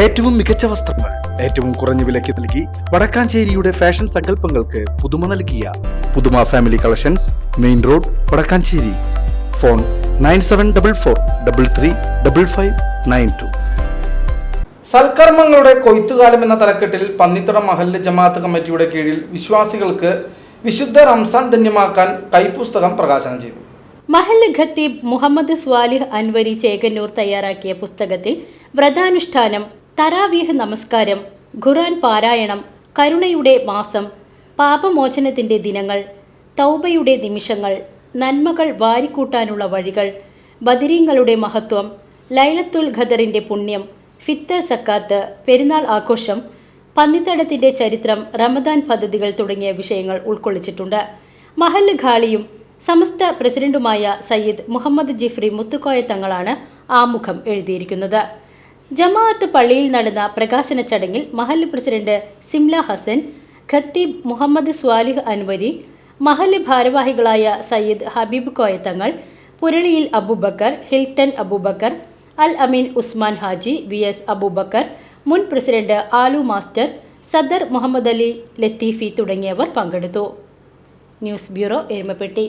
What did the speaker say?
ഏറ്റവും മികച്ച വസ്ത്രങ്ങൾ ഏറ്റവും കുറഞ്ഞ വിലയ്ക്ക് നൽകി വടക്കാഞ്ചേരിയുടെ ഫാഷൻ സങ്കല്പങ്ങൾക്ക് പുതുമ നൽകിയ പുതുമ family collections main road Vadakkanchery. Phone nine seven double four double three double five nine two. സൽക്കർമ്മങ്ങളുടെ കൊയ്ത്തുകാലം എന്ന തലക്കെട്ടിൽ പന്നിത്തട മഹല്ല് ജമാഅത്ത് കമ്മിറ്റിയുടെ കീഴിൽ വിശ്വാസികൾക്ക് വിശുദ്ധ റംസാൻ ധന്യമാക്കാൻ കൈപ്പുസ്തകം പ്രകാശനം ചെയ്തു. മഹല്ല് ഖത്തീബ് മുഹമ്മദ് സ്വാലിഹ് അൻവരി ചേകന്നൂർ തയ്യാറാക്കിയ പുസ്തകത്തിൽ വ്രതാനുഷ്ഠാനം തറാവീഹ് നമസ്കാരം ഖുറാൻ പാരായണം കരുണയുടെ മാസം പാപമോചനത്തിന്റെ ദിനങ്ങൾ തൗബയുടെ നിമിഷങ്ങൾ നന്മകൾ വാരിക്കൂട്ടാനുള്ള വഴികൾ ബദിരീങ്ങളുടെ മഹത്വം ലൈലത്തുൽ ഖദറിന്റെ പുണ്യം ഫിത്ത് സക്കാത്ത് പെരുന്നാൾ ആഘോഷം പന്നിത്തടത്തിന്റെ ചരിത്രം റമദാൻ പദ്ധതികൾ തുടങ്ങിയ വിഷയങ്ങൾ ഉൾക്കൊള്ളിച്ചിട്ടുണ്ട്. മഹല്ല് ഖാളിയും സമസ്ത പ്രസിഡന്റുമായ സയ്യിദ് മുഹമ്മദ് ജിഫ്രി മുത്തുക്കോയ തങ്ങളാണ് ആമുഖം എഴുതിയിരിക്കുന്നത്. ജമാഅത്ത് പള്ളിയിൽ നടന്ന പ്രകാശന ചടങ്ങിൽ മഹല്ല് പ്രസിഡന്റ് സിംല ഹസൻ ഖത്തീബ് മുഹമ്മദ് സ്വാലിഹ് അൻവരി മഹല്ല് ഭാരവാഹികളായ Sayyid Habib Koyathangal Thangal പുരളിയിൽ Aboobacker Hilton Aboobacker Al Ameen Usman Haji V S Aboobacker മുൻ പ്രസിഡന്റ് ആലു മാസ്റ്റർ സദർ മുഹമ്മദ് അലി ലത്തീഫി തുടങ്ങിയവർ പങ്കെടുത്തു. News bureau Erumappetty.